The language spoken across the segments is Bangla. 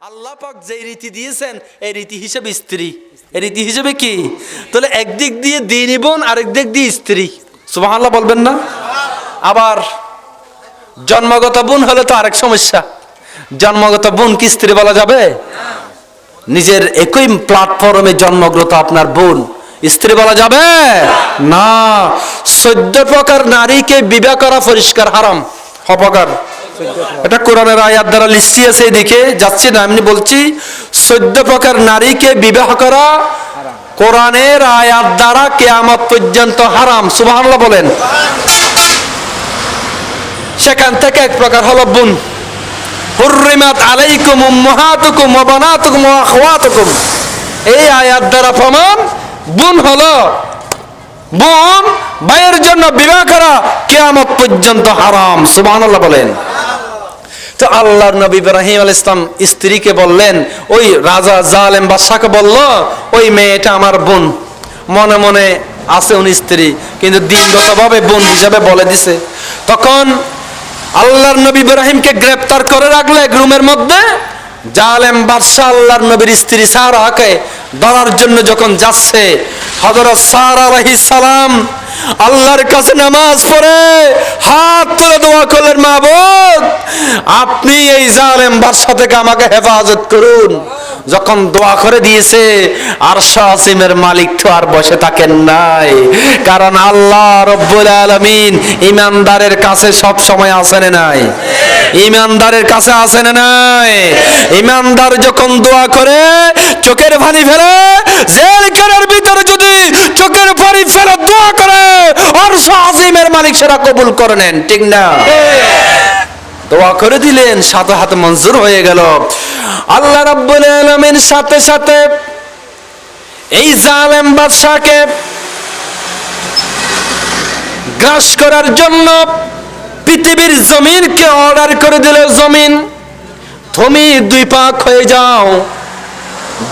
আল্লাহ পাক যে রীতি দিয়েছেন, এই রীতি হিসেবে স্ত্রী। এই রীতি হিসেবে কি? তাহলে একদিক দিয়ে দিন বোন, আরেক দিক দিয়ে স্ত্রী। সুবহানাল্লাহ বলবেন না? আবার জন্মগত বোন হলে তো আরেক সমস্যা। জন্মগত বোন কি স্ত্রী বলা যাবে? নিজের একই প্ল্যাটফর্মে জন্মগ্রত আপনার বোন স্ত্রী বলা যাবে? না। চোদ্দ প্রকার নারীকে বিবাহ করা পরিষ্কার হারাম। অপকার। এটা কোরআনের আয়াত দ্বারা লিস্টি আছে এদিকে। যাচ্ছি না, এমনি বলছি, চোদ্দ প্রকার নারীকে বিবাহ করা কোরআনের আয়াত দ্বারা কেয়ামত পর্যন্ত হারাম। সুবহানাল্লাহ বলেন। সেখান থেকে এক প্রকার হলো বোন। হুররিমাত আলাইকুম উম্মাহাতুকুম ওয়া বানাতুকুম ওয়া আখওয়াতুকুম। এই আয়াত দ্বারা প্রমাণ, বোন হলো, বোন ভাইয়ের জন্য বিবাহ করা কিয়ামত পর্যন্ত হারাম। সুবহানাল্লাহ বলেন। তো আল্লাহর নবী ইব্রাহিম আল ইসলাম স্ত্রীকে বললেন, ওই রাজা জালেম বাদশাকে বলল, ওই মেয়েটা আমার বোন। মনে মনে আছে উনি স্ত্রী, কিন্তু দিনগতভাবে বোন হিসাবে বলে দিছে। তখন আল্লাহর নবী ইব্রাহিমকে গ্রেপ্তার করে রাখল রুমের মধ্যে জালেম বাদশাহ আল্লাহর নবীর স্ত্রী সারাকে ধরার জন্য যখন যাচ্ছে, হযরত সারা আলাইহিস সালাম আল্লাহর কাছে নামাজ পড়ে হাত তুলে দোয়া করলেন মাহবুব আপনি এই জালেম বাদশা থেকে আমাকে হেফাজত করুন। যখন দোয়া করে দিয়েছে আর শাসিমের মালিক তো আর বসে থাকেন নাই। কারণ আল্লাহ রব্বুল আলামিন ইমানদারের কাছে সব সময় আসেন নাই? ইমানদারের কাছে আসেন নাই? ইমানদার যখন দোয়া করে, চোখের পানি ফেলে জেলখানার ভিতরে যদি চোখের পানি ফেলে দোয়া করে আর শাসিমের মালিক সেরা কবুল করে নেন, ঠিক না? দোয়া করে দিলেন, সাথে হাতে মঞ্জুর হয়ে গেল। আল্লাহ রাব্বুল আলামিন সাথে সাথে এই জালেম বাদশাকে গ্রাস করার জন্য পৃথিবীর জমিনকে অর্ডার করে দিল, জমিন, তুমি দুই পাক হয়ে যাও,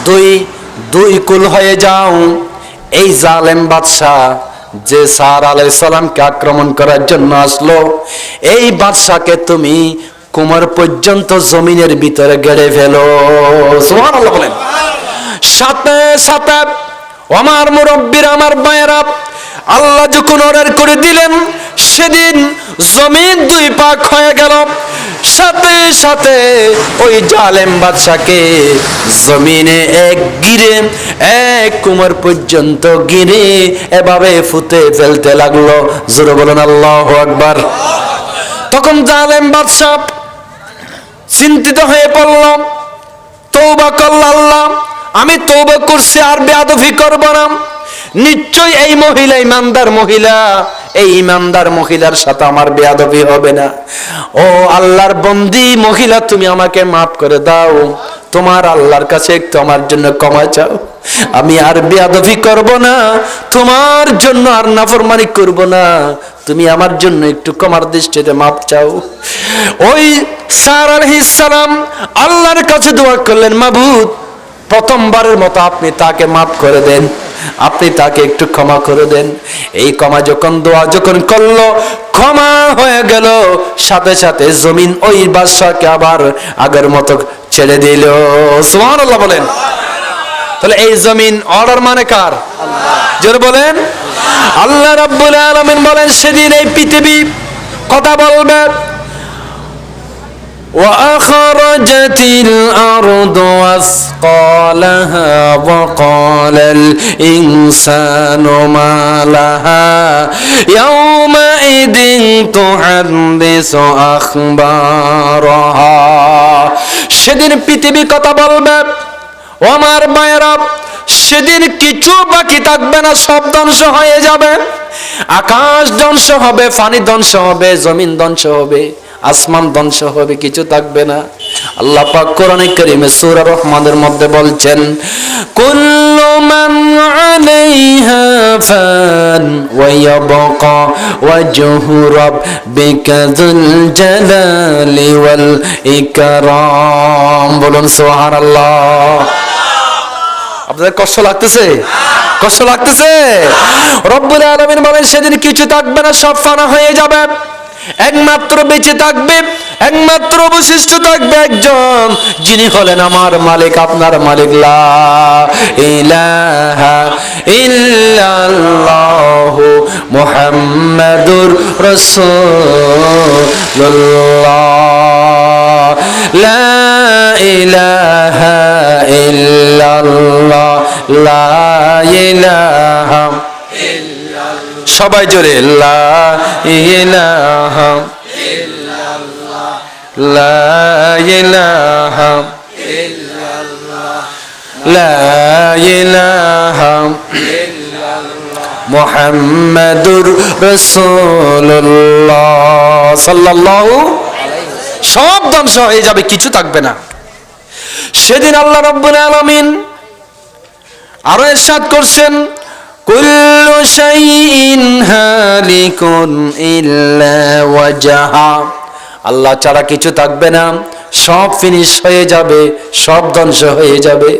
দুই দুই কুল হয়ে যাও, এই জালেম বাদশাহ যে সার আলাই সালামকে আক্রমণ করার জন্য আসলো, এই বাদশাকে তুমি কুমার পর্যন্ত জমিনের ভিতরে গেড়ে ফেলো। বলেন। সাথে সাথে আমার মুরব্বীর, আমার মায়েরা আল্লাহ যখন অর্ডার করে দিলেন, সেদিন জমিন দুই পাক হয়ে গেল। সাথে সাথে ওই জালেম বাদশাকে জমিনে এক গিরে, এক কুমার পর্যন্ত গিরে এভাবে ফুতে ফেলতে লাগল। জোরে বলেন, আল্লাহ আকবার। তখন জালেম বাদশাহ চিন্তিত হয়ে পড়ল। তৌবা করল আমি তৌবা করছি, আর বেয়াদফি করব না। নিশ্চয় এই মহিলা, ইমানদার মহিলা এই ইমানদার মহিলার সাথে আমার বেয়াদবি হবে না। ও আল্লাহর বন্দি মহিলা, তুমি আমাকে মাফ করে দাও। তোমার আল্লাহর কাছে একটু আমার জন্য ক্ষমা চাও। আমি আর বেয়াদবি করব না, তোমার জন্য আর নাফরমানি করব না। তুমি আমার জন্য একটু কমার দৃষ্টিতে মাপ চাও। ওই সার সালাম আল্লাহর কাছে দোয়া করলেন, মাবুদ, প্রথমবারের মতো আপনি তাকে মাফ করে দেন। আপনি তাকে একটু ক্ষমা করে দেন। এই ক্ষমা যখন দোয়া যখন করল ক্ষমা হয়ে গেল। সাথে সাথে জমিন ওই বাদশাকে আবার আগের মতো ছেড়ে দিল। সুবহানাল্লাহ বলেন। তাহলে এই জমিন অর্ডার মানে কার? জোরে বলেন। আল্লাহ রাব্বুল আলামিন বলেন সেদিন এই পৃথিবী কথা বলবে। وأخرجت الأرض أثقالها وقال الإنسان ما لها يومئذ تحدث أخبارها সেদিন পৃথিবী কথা বলবে ও আমার মায়েরা সেদিন কিছু বাকি থাকবে না সব ধ্বংস হয়ে যাবে আকাশ ধ্বংস হবে পানি ধ্বংস হবে জমিন ধ্বংস হবে আসমান ধ্বংস হবে, কিছু থাকবে না। আল্লাহ পাক কোরআনে কারীমে সূরা রহমানের মধ্যে বলছেন, কুল্লু মান আলাইহা ফান ওয়া ইয়াবকা ওয়াজহু রাব্বিকা যুল জালালি ওয়াল ইকরাম। বলুন, সুবহানাল্লাহ। আপনাদের কষ্ট লাগতেছে? কষ্ট লাগতেছে? রব্বুল আলামিন বলেন, সেদিন কিছু থাকবে না, সব ফানা হয়ে যাবে। একমাত্র বেঁচে থাকবে, একমাত্র অবশিষ্ট থাকবে একজন, যিনি হলেন আমার মালিক, আপনার মালিক। লা ইলাহা ইল্লাল্লাহু মুহাম্মাদুর লা ইলাহা লা ইলাহা সবাই জোরে, লা লা মুহাম্মাদুর রাসূলুল্লাহ। সাল্লাল্লাহু সব ধ্বংস হয়ে যাবে, কিছু থাকবে না। সেদিন আল্লাহ রাব্বুল আলামিন আরও এরশাদ করছেন। কুল্লু শাইইন হালিকুন ইল্লা ওয়াজহা। আল্লাহ ছাড়া কিছু থাকবে না। সব ফিনিশ হয়ে যাবে, সব ধ্বংস হয়ে যাবে।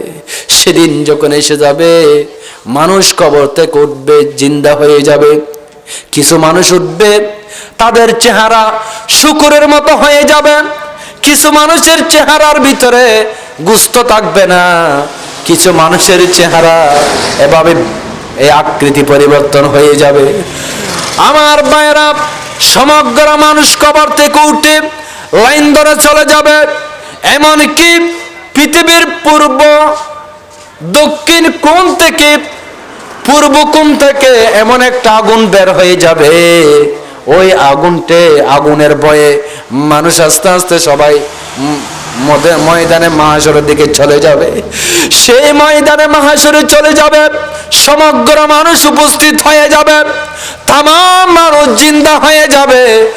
সেদিন যখন এসে যাবে, মানুষ কবর থেকে উঠবে, জিন্দা হয়ে যাবে। কিছু মানুষ উঠবে, তাদের চেহারা শুকুরের মতো হয়ে যাবে। কিছু মানুষের চেহারার ভিতরে গুস্ত থাকবে না। কিছু মানুষের চেহারা এভাবে এই আকৃতি পরিবর্তন হয়ে যাবে। আমার বায়রা সমগ্র মানুষ কবর থেকে উঠে লাইন ধরে চলে যাবে। এমনকি পৃথিবীর পূর্ব, দক্ষিণ কোণ থেকে, পূর্ব কোণ থেকে এমন একটা আগুন বের হয়ে যাবে। ওই আগুনটে আগুনের ভয়ে মানুষ আস্তে আস্তে সবাই ময়দানে মহাসরের দিকে চলে যাবে। সেই ময়দানে মহাসরে চলে যাবে। সমগ্র মানুষ উপস্থিত হয়ে যাবে। তাম মানুষ জিন্দা হয়ে যাবে।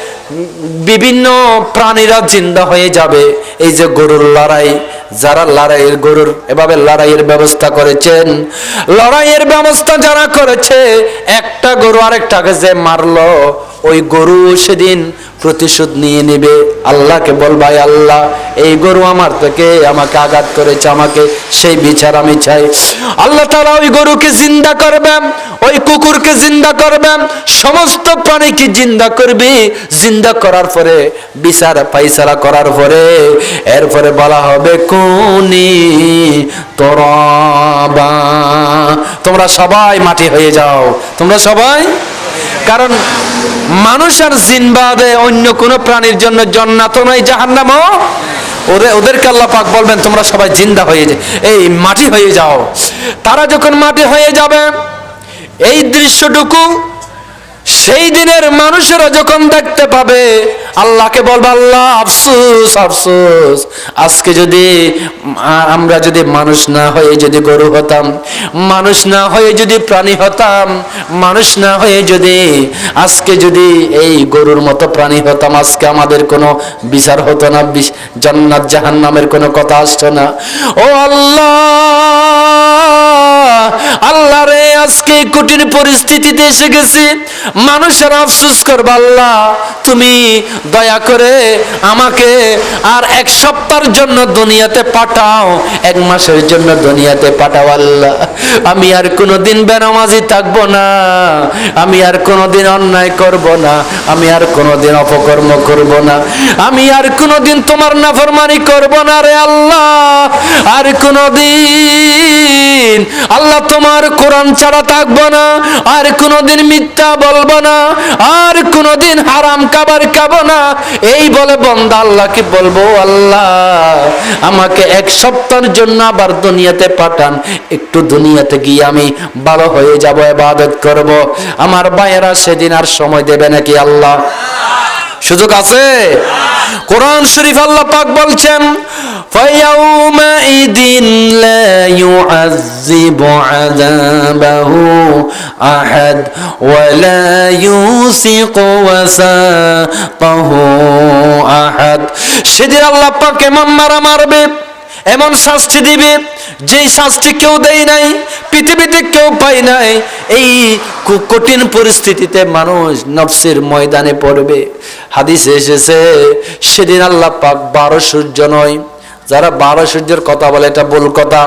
বিভিন্ন প্রাণীরা জিন্দা হয়ে যাবে। এই যে গরুর লড়াই, যারা লড়াইয়ের গরুর এভাবে লড়াইয়ের ব্যবস্থা করেছেন, লড়াইয়ের ব্যবস্থা যারা করেছে, একটা গরু আরেকটাকে যে মারলো, ওই গরু সেদিন প্রতিশোধ নিয়ে নেবে। আল্লাহকে বলবাই আল্লাহ, এই গরু আমার থেকে আমাকে আঘাত করেছে, আমাকে সেই বিচার আমি চাই। আল্লাহ তারা ওই গরুকে জিন্দা করবেন ওই কুকুরকে জিন্দা করবেন সমস্ত প্রাণীকে জিন্দা করবি। জিন্দা করার পরে, বিচার পাইসারা করার পরে, এরপরে বলা হবে, কোনি তোরা তোমরা সবাই মাটি হয়ে যাও। তোমরা সবাই কারণ মানুষ আর জিনবাদে অন্য কোনো প্রাণীর জন্য জন্নাত নয়, জাহান্নামও। ওদের ওদেরকে আল্লাহ পাক বলবেন, তোমরা সবাই জিন্দা হয়ে যে এই মাটি হয়ে যাও। তারা যখন মাটি হয়ে যাবে, এই দৃশ্যটুকু সেই দিনের মানুষেরা যখন দেখতে পাবে আল্লাহকে বলবে, আল্লাহ, আফসোস আফসোস। আজকে যদি আমরা যদি মানুষ না হয়ে যদি গরু হতাম, মানুষ না হয়ে যদি প্রাণী হতাম, মানুষ না হয়ে যদি আজকে যদি এই গরুর মতো প্রাণী হতাম, আজকে আমাদের কোনো বিচার হতো না জান্নাত, জাহান্নামের কোনো কথা আসতো না। ও আল্লাহ! আল্লাহ রে আজকে কঠিন পরিস্থিতিতে এসে গেছি। মানুষের আফসোস করবে, আল্লাহ, তুমি দয়া করে আমাকে আর এক সপ্তাহের জন্য দুনিয়াতে পাঠাও, এক মাসের জন্য দুনিয়াতে পাঠাও, আল্লাহ। আমি আর কোনোদিন বেনামাজি থাকব না, আমি আর কোনোদিন অন্যায় করব না, আমি আর কোনোদিন অপকর্ম করব না, আমি আর কোনোদিন তোমার নাফরমানি করব না রে আল্লাহ। আর কোনোদিন আল্লাহ তোমার কোরআন ছাড়া থাকব না, আর কোনোদিন মিথ্যা বলব না, আর কোনোদিন হারাম খাবার খাব না। এই বলে বন্দা আল্লাহকে বলব, আল্লাহ, আমাকে এক সপ্তাহের জন্য আবার দুনিয়াতে পাঠান, একটু দুনিয়াতে গিয়ে আমি ভালো হয়ে যাব এবাদত করব। আমার ভাইয়েরা সেদিন আর সময় দেবে নাকি আল্লাহ? সুযোগ আছে? কোরআন শরীফ আল্লাহ পাক বলছেন ফায়াউমা ইদিন লা ইউআজ يعذب عذابه أحد ولا يوثق وثاقه أحد সেদিন আল্লাহ পাক এমন মারা মারবে এমন শাস্তি দিবে যেই শাস্তি কেউ দেয় নাই পৃথিবীতে কেউ পায় নাই এই কু- কঠিন পরিস্থিতিতে মানুষ নফসের ময়দানে পড়বে হাদিসে এসেছে সেদিন আল্লাহ পাক বারো সূর্য নয় যারা বারো সূর্যের কথা বলে, এটা ভুল কথা।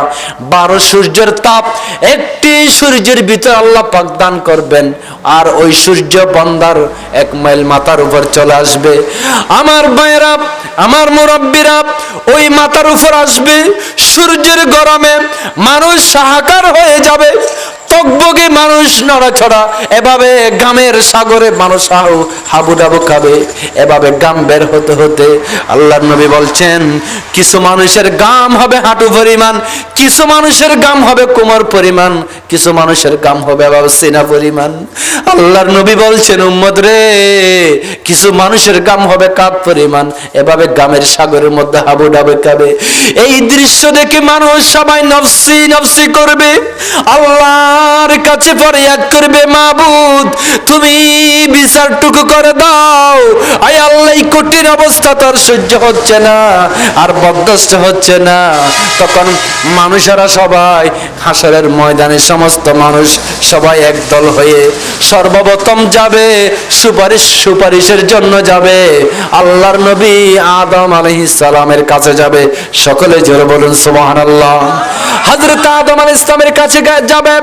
বারো সূর্যের তাপ একটি সূর্যের ভিতর আল্লাহ পাক দান করবেন, আর ওই সূর্য বন্দার এক মাইল মাথার উপর চলে আসবে। আমার ভাইয়েরা, আমার মুরব্বীরা, ওই মাথার উপর আসবে, সূর্যের গরমে মানুষ সাহাকার হয়ে যাবে। তকবগে মানুষ নড়াছড়া এভাবে গামের সাগরে মানুষ হাউ- হাবুডাবু খাবে, এভাবে গাম বের হতে হতে আল্লাহর নবী বলছেন, কিছু মানুষের গাম হবে হাঁটু পরিমাণ, কিছু মানুষের গাম হবে কোমর পরিমাণ, কিছু মানুষের গাম হবে এভাবে সিনা পরিমাণ। আল্লাহর নবী বলছেন উম্মদ রে, কিছু মানুষের গাম হবে কাপ পরিমাণ, এভাবে গামের সাগরের মধ্যে হাবুডাবু খাবে। এই দৃশ্য দেখে মানুষ সবাই নফসি নফসি করবে। আল্লাহর কাছে ফরিয়াদ করবে মাবুদ। তুমি বিচারটুকু করে দাও। আয় আল্লাহ কঠিন অবস্থা তোর সহ্য হচ্ছে না, আর বরদাস্ত হচ্ছে না। তখন মানুষেরা সবাই হাসরের ময়দানে সমস্ত মানুষ সবাই একদল হয়ে সর্বপ্রথম যাবে, সুপারিশ সুপারিশের জন্য যাবে। আল্লাহর নবী আদম আলাইহিস সালামের কাছে যাবে। সকলে জোরে বলুন, সুবহানাল্লাহ। হযরত আদম আলাইহিস সালামের কাছে যাবে।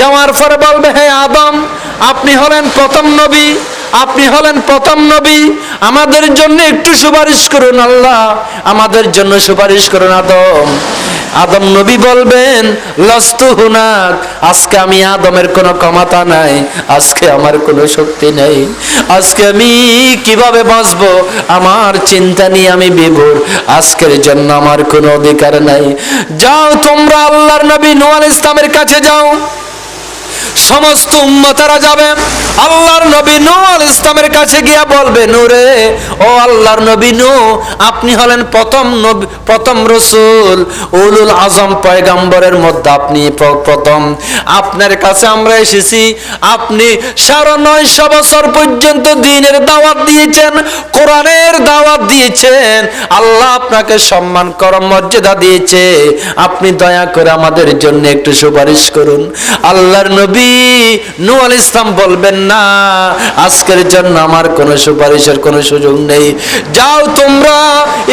যাওয়ার পরে বলবে, হে আদম, আপনি হলেন প্রথম নবী, আপনি হলেন প্রথম নবী, আমাদের জন্য একটু সুপারিশ করুন আল্লাহ, আমাদের জন্য সুপারিশ করুন আদম। আদম নবী বলবেন, লস্তু হুনাক, আজকে আমি আদমের কোনো ক্ষমতা নাই, আজকে আমার কোনো শক্তি নেই, আজকে আমি কীভাবে বাঁচবো, আমার চিন্তা নিয়ে আমি বিভোর, আজকের জন্য আমার কোনো অধিকার নাই। যাও তোমরা আল্লাহর নবী নোয়াল ইসলামের কাছে যাও। সমস্ত উম্মতারা যাবে। আল্লাহর নবী নূ আল ইসলামের কাছে গিয়া বলবে, নূরে, ও আল্লাহর নবী নূ আপনি হলেন প্রথম নবী, প্রথম রসুল। উলুল আজম পয়গাম্বরের মধ্যে আপনি প্রথম। আপনার কাছে আমরা এসেছি, আপনি সাড়ে নয়শো বছর পর্যন্ত দিনের দাওয়াত দিয়েছেন, কোরআনের দাওয়াত দিয়েছেন। আল্লাহ আপনাকে সম্মান করম মর্যাদা দিয়েছে। আপনি দয়া করে আমাদের জন্য একটু সুপারিশ করুন। আল্লাহর নবী নূ আল ইসলাম বলবেন না, আজকের জন্য আমার কোনো সুপারিশের কোনো সুযোগ নেই। যাও তোমরা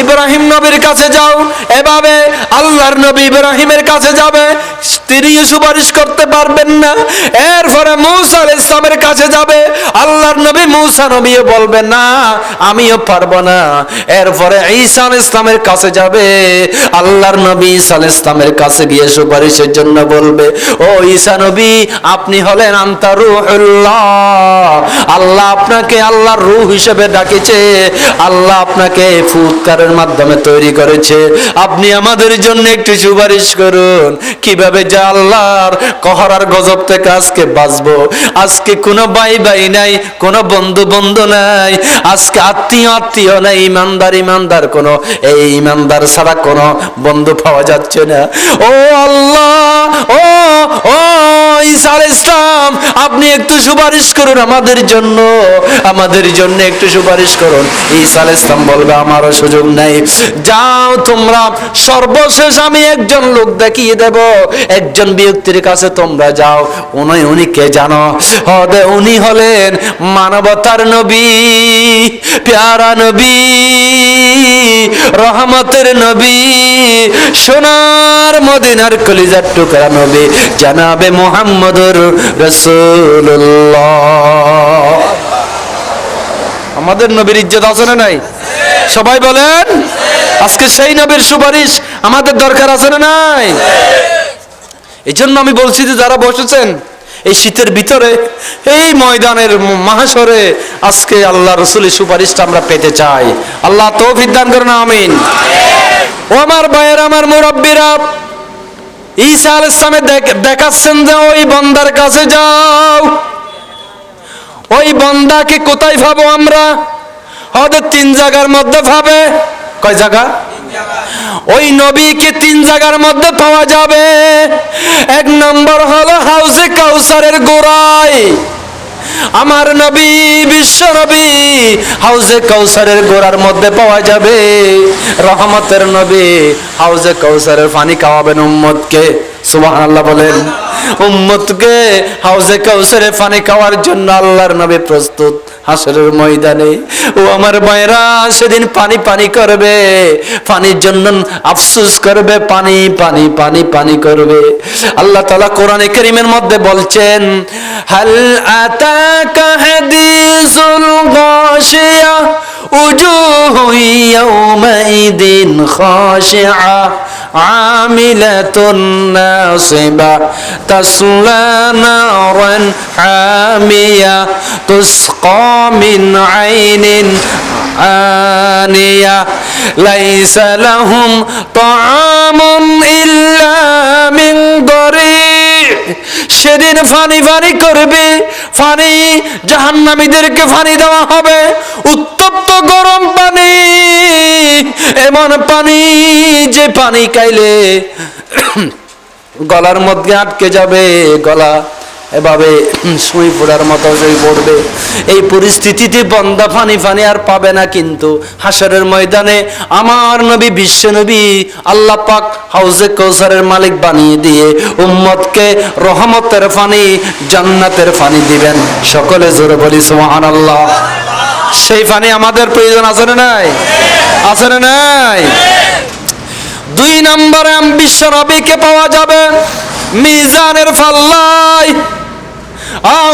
ইব্রাহিম নবীর কাছে যাও, এভাবে আল্লাহর নবী ইব্রাহিমের কাছে যাবে তিনিও সুপারিশ করতে পারবেন না। এরপরে মৌসা আল ইসলামের কাছে যাবে, আল্লাহর নবী মৌসা নবীও বলবে না, আমিও পারব না। এরপরে ঈসা আল ইসলামের কাছে যাবে, আল্লাহর নবী ঈসা আল ইসলামের কাছে গিয়ে সুপারিশের জন্য বলবে, ও ঈসা নবী আপনি হলেন আল্লাহ আপনাকে আল্লাহর রূহ হিসেবে ডাকেছে। আল্লাহ আপনাকে ফুৎকারের মাধ্যমে তৈরি করেছে। আপনি আমাদের জন্য একটু সুপারিশ করুন। কীভাবে যে আল্লাহর কহরার গজব থেকে আজকে বাঁচবো? আজকে কোনো বাই বাই নাই, কোনো বন্ধু বন্ধু নাই। আজকে আত্মীয় আত্মীয় নাই, ইমানদার ইমানদার কোনো। এই ইমানদার ছাড়া কোনো বন্ধু পাওয়া যাচ্ছে না। ও আল্লাহ ও ও, ঈসা আলাইহিস ইসলাম, আপনি একটু সুপারিশ করুন আমাদের জন্য। আমাদের জন্য একটু সুপারিশ করুন। ঈসা ইসলাম বলবে, আমারও সুযোগ নাই। যাও তোমরা, সর্বশেষ আমি একজন লোক দেখিয়ে দেব। একজন ব্যক্তির কাছে তোমরা যাও। উনি উনি কে জানো? হদে উনি হলেন মানবতার নবী, প্যারা নবী। রহমতের নবী, সোনার মদিনার কলিজার টুকরা নবী, জানাবে মোহাম্মদুর রসুল্লাহ আমাদের নবীর ইজ্জত আছে না নাই? সবাই বলেন, আজকে সেই নবীর সুপারিশ আমাদের দরকার আছে না নাই? এই জন্য আমি বলছি যে যারা বসেছেন এই শীতের ভিতরে, এই ময়দানের মহাসরে আজকে আল্লাহ রসুলের সুপারিশটা আমরা পেতে চাই। আল্লাহ তৌফিক দান করেন, আমিন। ও আমার ভাইয়ের, আমার মুরব্বীরা, ঈসা আল ইসলামে দেখাচ্ছেন যে ওই বন্দার কাছে যাও। ওই বন্দাকে কোথায় পাবো আমরা? হয়তো তিন জায়গার মধ্যে পাবে কয় জায়গা? ওই নবীকে তিন জায়গার মধ্যে পাওয়া যাবে। এক নম্বর হলো হাউসে কাউসারের গোড়ায় আমার নবী, বিশ্ব নবী হাউজে কৌসারের গোড়ার মধ্যে পাওয়া যাবে। রহমতের নবী হাউজে কৌসারের পানি খাওয়াবেন উম্মতকে। সুবহান আল্লাহ বলেন, উম্মতকে হাউজে কৌসারের পানি খাওয়ার জন্য আল্লাহর নবী প্রস্তুত। হাসরের ময়দানে, ও আমার মায়েরা সেদিন পানি পানি করবে, পানির জন্য আফসুস করবে, পানি পানি পানি পানি করবে। আল্লাহ তালা কোরআনে করিমের মধ্যে বলছেন, হাল আতাকা হাদিসুল গাশিয়া উজুহু ইয়াউমাইদিন খাশিআ عاملة ناصبة تصلى نارا حامية تسقى من عين آنية ليس لهم طعام إلا من ضريع সেদিন ফানি ফানি করবে ফানি জাহান্নামীদেরকে ফানি দেওয়া হবে উত্তপ্ত গরম পানি এমন পানি যে পানি খাইলে গলার মধ্যে আটকে যাবে গলা। এভাবে সুই ফোড়ার মতো সুই পড়বে। এই পরিস্থিতিতে বন্দা ফানি ফানি আর পাবে না কিন্তু। হাসরের ময়দানে আমার নবী, বিশ্ব নবী আল্লাহ পাক হাউজে কৌসারের মালিক বানিয়ে দিয়ে উম্মতকে রহমতের ফানি, জান্নাতের ফানি দিবেন। সকলে জোরে বলি সুবহান আল্লাহ সেই ফানি আমাদের প্রয়োজন, আছে না নাই? আছে না নাই? দুই নম্বরে বিশ্ব রবিকে পাওয়া যাবে। মিজানের ফাল্লাই।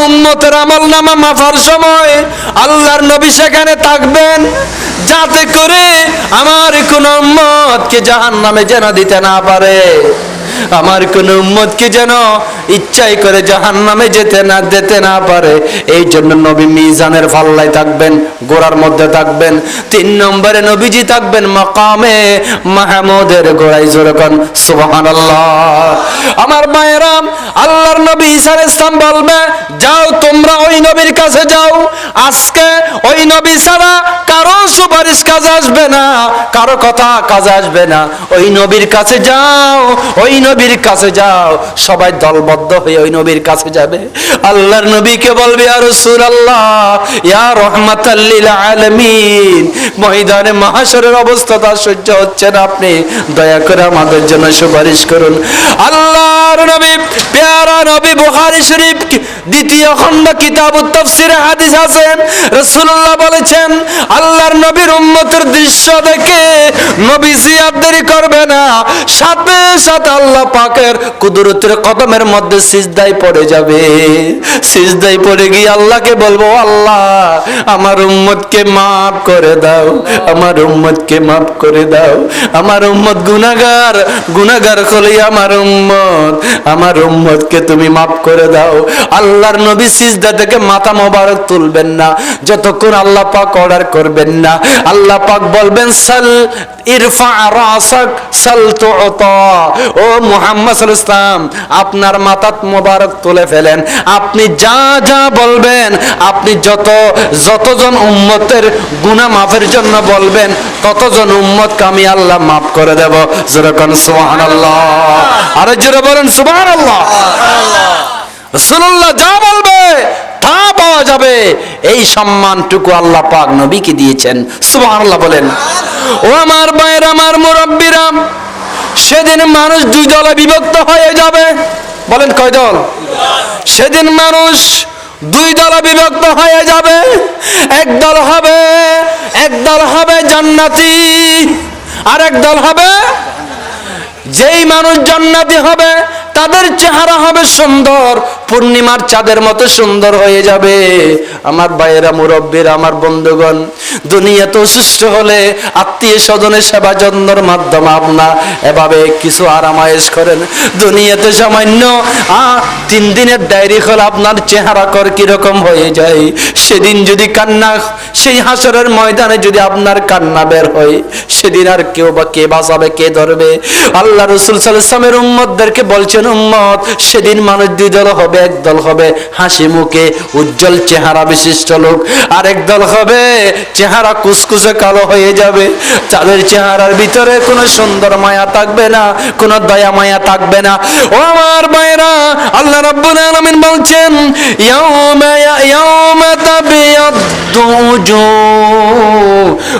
উম্মতের আমল নামা মাফার সময় আল্লাহর নবী সেখানে থাকবেন। যাতে করে আমার কোন উম্মতকে জাহান নামে জেনা দিতে না পারে। আমার কোন উম্মতকে যেন ইচ্ছাই করে জাহান নামে যেতে না যেতে না পারে এই জন্য নবী মিজানের ফাল্লায় থাকবেন, গোড়ার মধ্যে থাকবেন, তিন নম্বরে নবীজি থাকবেন মাকামে মাহমুদের গোড়াই যেরকম সুবহান আমার মায়েরাম আল্লাহর নবী ঈসা ইসলাম বলবে, যাও তোমরা ওই নবীর কাছে যাও, আজকে ওই নবী ছাড়া কারও সুপারিশ কাজ আসবে না, কারও কথা কাজ আসবে না, ওই নবীর কাছে যাও, ওই নবীর কাছে যাও, সবাই দলবদ্ধ হয়ে ওই নবীর কাছে যাবে। আল্লাহর নবীকে বলবে আর আল্লাহ ইয়া রহমাতাল্লিল আলামিন। ময়দানে মহাশরের অবস্থা তার সহ্য হচ্ছে না আপনি। দয়া করে আমাদের জন্য সুপারিশ করুন। আল্লাহর নবী, পেয়ারা নবী বুখারী শরীফ, দ্বিতীয় খণ্ড কিতাব তাফসিরে হাদিস আছেন রাসূলুল্লাহ বলেছেন, আল্লাহর নবীর উম্মতের দৃশ্য দেখে নবী জিয়াদ দেরি করবে না। সাথে সাথে আল্লাহ পাকের কুদরতের কদমের মধ্যে সিজদায় পড়ে যাবে। সিজদায় পড়ে গিয়ে আল্লাহকে বলব, আল্লাহ, আমার উম্মতকে মাফ করে দাও, আমার উম্মতকে মাফ করে দাও। আমার উম্মত গুনাহগার গুনাহগার হলে আমার উম্মত। আমার উম্মতকে তুমি মাফ করে দাও। আল্লাহর নবী সিজদা থেকে মাথা মোবারক তুলবেন না, যতক্ষণ আল্লাহ পাক অর্ডার করবেন না। আল্লাহ পাক বলবেন, সাল, ইরফা রাসাক, সাল তুতা। ও মুহাম্মদ আলাইহি আপনার মোবারক তুলে ফেলেন। আপনি যা যা বলবেন, আপনি যত, যতজন উম্মতের গুনাহ মাফের জন্য বলবেন, ততজন আমি আল্লাহ মাফ করে দেব। যেরকম সুবহানাল্লাহ। আরে জোরে বলেন সুবহানাল্লাহ। রাসূলুল্লাহ যা বলবে, তা পাওয়া যাবে। এই সম্মানটুকু আল্লাহ পাক নবীকে দিয়েছেন। বলেন। ও আমার আমার মুরব্বীরাম সেদিন মানুষ দুই দলে বিভক্ত হয়ে যাবে। বলেন কয় দল? সেদিন মানুষ দুই দলে বিভক্ত হয়ে যাবে। এক দল হবে, এক দল হবে জান্নাতি আর এক দল হবে, যেই মানুষ জান্নাতি হবে, তাদের চেহারা হবে সুন্দর পূর্ণিমার চাঁদের মতো সুন্দর হয়ে যাবে। আমার ভাইয়েরা, মুরব্বীর, আমার বন্ধুগণ দুনিয়াতে অসুস্থ হলে আত্মীয় স্বজনের সেবা যত্নর মাধ্যমে আপনার এভাবে কিছু আরামায়েশ করেন। দুনিয়াতে সামান্য তিন দিনের ডায়েরি হলে আপনার চেহারা কর কীরকম হয়ে যায়। সেদিন যদি কান্না, সেই হাসরের ময়দানে যদি আপনার কান্না বের হয়, সেদিন আর কেউ বা কে বাঁচাবে, কে ধরবে? আল্লাহ রসুল সাল্লামের উম্মতদেরকে বলছেন, উম্মত, সেদিন মানুষ দুই দল হবে এক দল হবে হাসি মুখে উজ্জ্বল চেহারা বিশিষ্ট লোক। আর এক দল হবে চেহারা কুসকুসে কালো হয়ে যাবে। তাদের চেহারার ভিতরে কোনো সুন্দর মায়া থাকবে না, কোনো দয়া মায়া থাকবে না। ও আমার মায়েরা আল্লাহ রাব্বুল আলামিন বলছেন, ইয়াউমা ইয়াউমা তাবিয়াদ্দু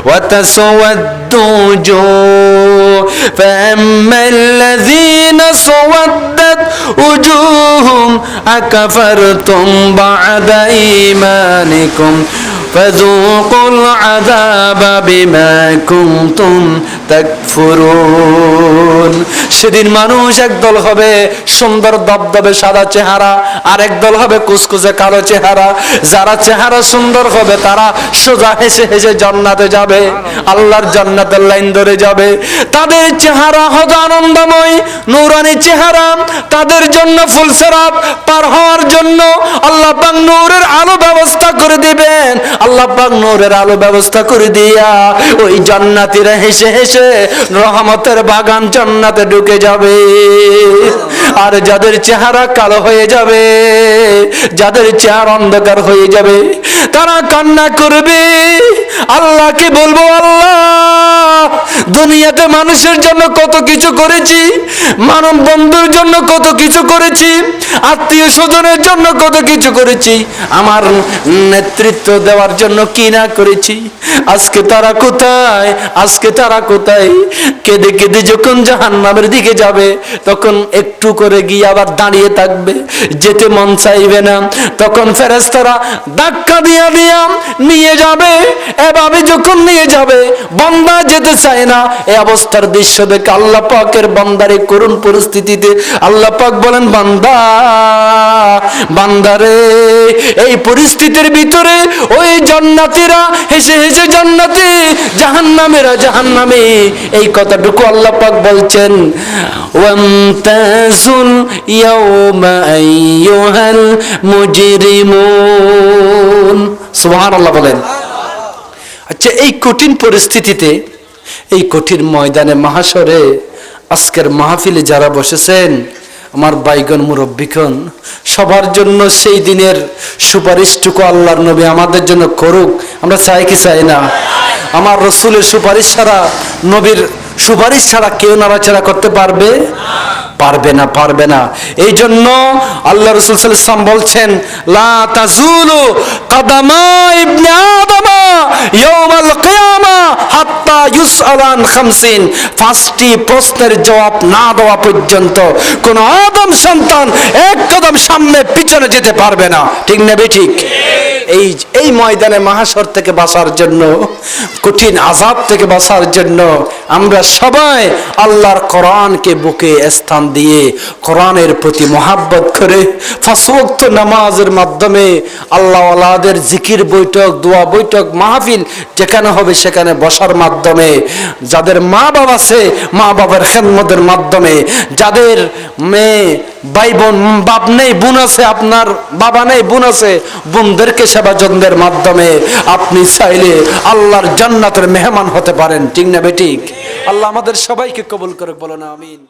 ওয়া তাসওয়াদ্দু توجو. فأما الذين سودت وجوههم أكفرتم بعد إيمانكم. فذوقوا العذاب بما كنتم تكفرون সেদিন মানুষ একদল হবে সুন্দর দবদবে সাদা চেহারা আর একদল হবে কুসকুসে কালো চেহারা যারা চেহারা সুন্দর হবে তারা সোজা হেসে হেসে জান্নাতে যাবে আল্লাহর জান্নাতের লাইন ধরে যাবে তাদের চেহারা হবে আনন্দময় নূরানি চেহারা তাদের জন্য ফুলসেরাপ পার হওয়ার জন্য আল্লাহ পাক নূরের আলো ব্যবস্থা করে দিবেন আল্লাহ নূরের আলো ব্যবস্থা করে দিয়া ওই জান্নাতীরা হেসে হেসে রহমতের বাগান জান্নাতে ঢুকে যাবে। আর যাদের চেহারা কালো হয়ে যাবে, যাদের চেহারা অন্ধকার হয়ে যাবে, তারা কান্না করবে। আল্লাহকে বলব, আল্লাহ, দুনিয়াতে মানুষের জন্য কত কিছু করেছি, মানব বন্ধুর জন্য কত কিছু করেছি, আত্মীয় স্বজনের জন্য কত কিছু করেছি, আমার নেতৃত্ব দেওয়ার জন্য কি না করেছি, আজকে তারা কোথায়, আজকে তারা কোথায়, কেঁদে কেঁদে যখন জাহান নামের দিকে যাবে, তখন একটু করে গিয়ে আবার দাঁড়িয়ে থাকবে। যেতে মন চাইবে না। তখন ফেরেস্তারা ধাক্কা দিয়া দিয়া নিয়ে যাবে। এভাবে যখন নিয়ে যাবে, বন্দা যেতে চায় না। এই অবস্থার দৃশ্য দেখে আল্লাহ পাকের বন্দারে করুণ পরিস্থিতিতে আল্লাহ পাক বলেন, বান্দা বান্দারে এই পরিস্থিতির ভিতরে ওই জান্নাতীরা হেসে হেসে জান্নাতি, জাহান্নামেরা জাহান্নামে। এই কথাটুকু আল্লাহ পাক বলছেন বলেন। আচ্ছা এই কঠিন পরিস্থিতিতে, এই কঠিন ময়দানে মহাশরে আজকের মাহফিলে যারা বসেছেন, আমার বাইগন মুরব্বিকন সবার জন্য সেই দিনের সুপারিশটুকু আল্লাহর নবী আমাদের জন্য করুক, আমরা চাই কি চাই না? আমার রসুলের সুপারিশ ছাড়া, নবীর সুপারিশ ছাড়া কেউ নাড়াচাড়া করতে পারবে? পারবে না পারবে না। এই জন্য আল্লাহ রসুল সাল্লাম বলছেন, লা তাজুলু কাদামা ইবনে আদমা ইয়াউমাল কিয়ামা হাত্তা ইউসআলান খামসিন। পাঁচটি প্রশ্নের জবাব না দেওয়া পর্যন্ত কোন আদম সন্তান এক কদম সামনে, পিছনে যেতে পারবে না। ঠিক না ঠিক? এই এই ময়দানে মাহাসর থেকে বাঁচার জন্য, কঠিন আজাব থেকে বাঁচার জন্য আমরা সবাই আল্লাহর কোরআনকে বুকে স্থান দিয়ে কোরআনের প্রতি মহাব্বত করে ফাঁসওক্ত নামাজের মাধ্যমে আল্লাহ আলাদের জিকির বৈঠক, দোয়া বৈঠক, মাহফিল যেখানে হবে সেখানে বসার মাধ্যমে, যাদের মা বাবা আছে মা বাবার খেদমতের মাধ্যমে, যাদের মেয়ে, ভাই বোন, বাপ নেই, বোন আছে, আপনার বাবা নেই, বোন আছে, বোনদেরকে সেবা যত্নের মাধ্যমে আপনি চাইলে আল্লাহর জান্নাতের মেহমান হতে পারেন। ঠিক না বেটিক আল্লাহ আমাদের সবাইকে কবুল করে বলো না আমিন।